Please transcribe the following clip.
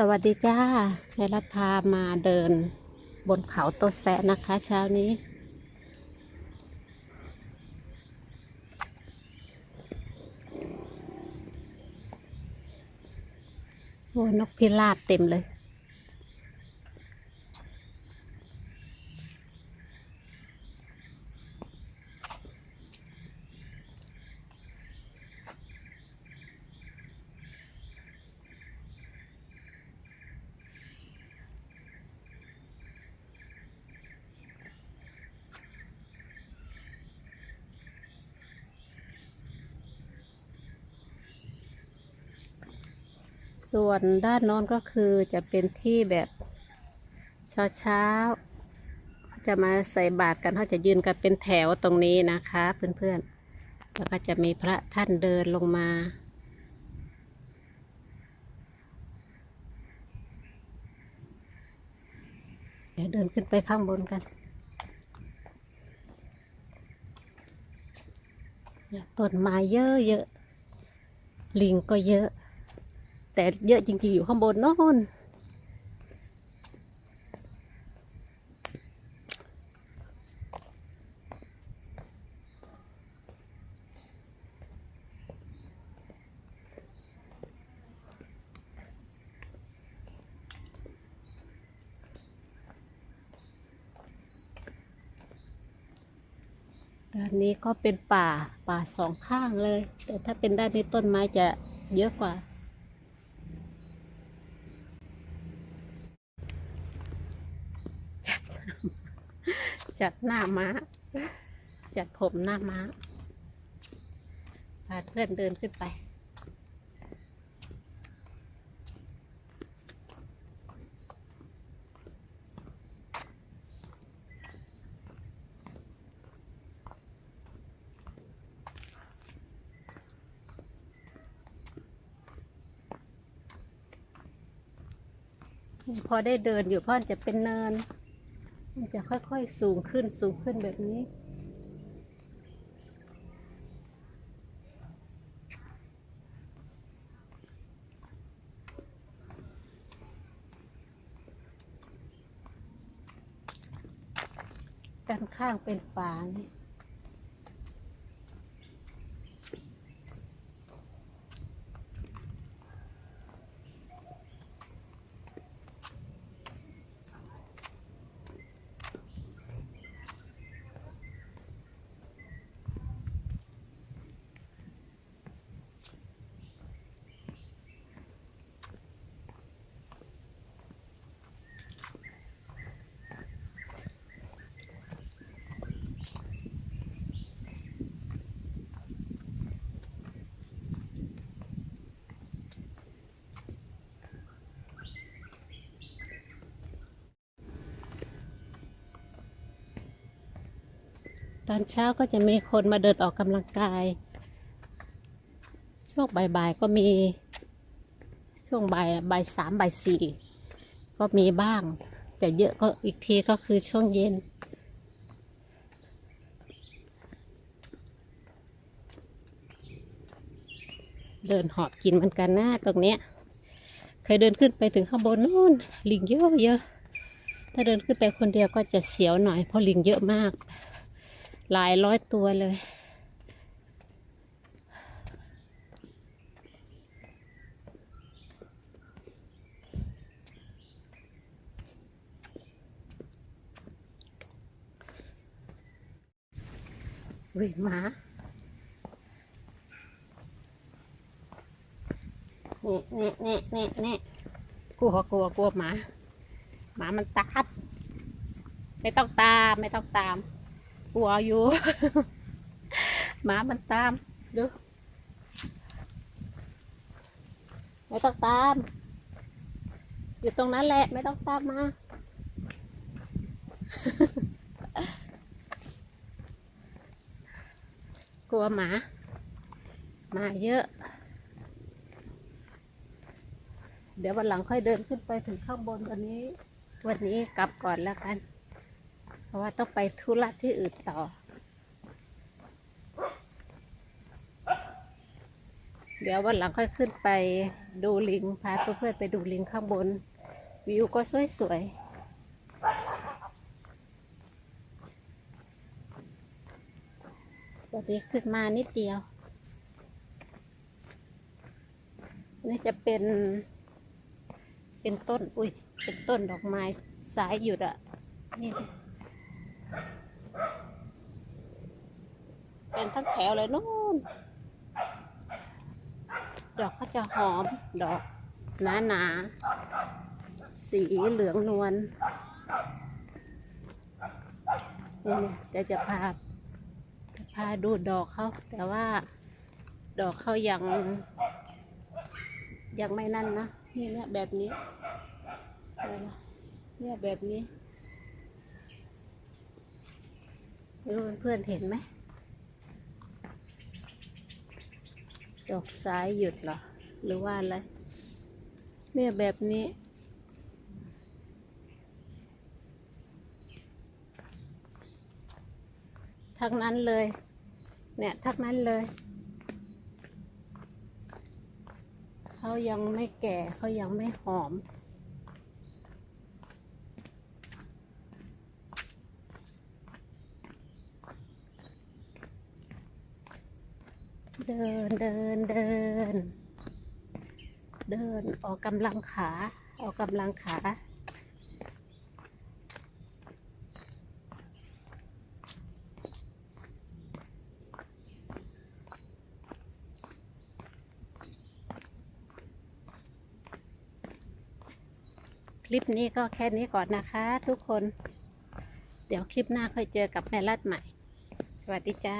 สวัสดีจ้าแม่รับพามาเดินบนเขาโตแสะนะคะ เช้านี้ โอ้นกพิราบเต็มเลย ส่วนด้านโน้นก็คือจะเป็นที่แบบเช้าเช้าจะมาใส่บาตรกันเขาจะยืนกันเป็นแถวตรงนี้นะคะ เพื่อนๆ แล้วก็จะมีพระท่านเดินลงมา เดี๋ยวเดินขึ้นไปข้างบนกันเนี่ยต้นไม้เยอะเยอะๆ ลิงก็เยอะ แต่เยอะจริงๆอยู่ข้างบนโน่นด้านนี้ก็เป็นป่าป่าสองข้างเลย แต่ถ้าเป็นด้านนี้ต้นไม้จะเยอะกว่า จัดหน้าม้า จัดผมหน้าม้า พาเพื่อนเดินขึ้นไป พอได้เดินอยู่พราะมันจะเป็นเนิน มันจะค่อยๆสูงขึ้นสูงขึ้นแบบนี้ ด้านข้างเป็นป่านี่ ตอนเช้าก็จะมีคนมาเดินออกกำลังกาย ช่วงบ่ายๆก็มี ช่วงบ่ายบ่ายสามบ่ายสี่ก็มีบ้าง แต่เยอะก็อีกทีก็คือช่วงเย็น เดินหอบกินเหมือนกันนะตรงเนี้ย เคยเดินขึ้นไปถึงข้างบนนู่นลิงเยอะเยอะถ้าเดินขึ้นไปคนเดียวก็จะเสียวหน่อยเพราะลิงเยอะมาก หลายร้อยตัวเลยวิ่งมาเนี่เนี่เนี่เนี่ยเนี่กลัวกลัวกลัวหมา หมามันตาม ไม่ต้องตาม ไม่ต้องตาม กลัวอยู่ หมามันตามดูไม่ต้องตาม อยู่ตรงนั้นแหละ ไม่ต้องตามมากลัวหมามาเยอะ เดี๋ยววันหลังค่อยเดินขึ้นไปถึงข้างบนวันนี้ วันนี้กลับก่อนแล้วกัน ราะว่าต้องไปธุระที่อื่นต่อ เดี๋ยววันหลังค่อยขึ้นไปดูลิง พาเพื่อนๆไปดูลิงข้างบน วิวก็สวยๆวันนี้ขึ้นมานิดเดียว นี่จะเป็น เป็นต้น อุ้ย เป็นต้นดอกไม้สายหยุดอะนี่ เป็นทั้งแถวเลยนู่น ดอกก็จะหอม ดอกหนาหนาๆสีเหลืองนวลนี่เดี๋ยวจะพาจะพาดูดอกเขาแต่ว่าดอกเขายัง ยังไม่นั่นนะนี่เนี่ยแบบนี้นะเนี่ยแบบนี้ไม่ รู้เพื่อนเห็นไหม ดอกซ้ายหยุดเหรอ หรือว่าอะไร เนี่ยแบบนี้ ทั้งนั้นเลย เนี่ย ทั้งนั้นเลย เขายังไม่แก่เขายังไม่หอม เดินเดินเดิน เดินออกกำลังขา ออกกำลังขาคลิปนี้ก็แค่นี้ก่อนนะคะ ทุกคน เดี๋ยวคลิปหน้าค่อยเจอกับแม่รัดใหม่ สวัสดีจ้า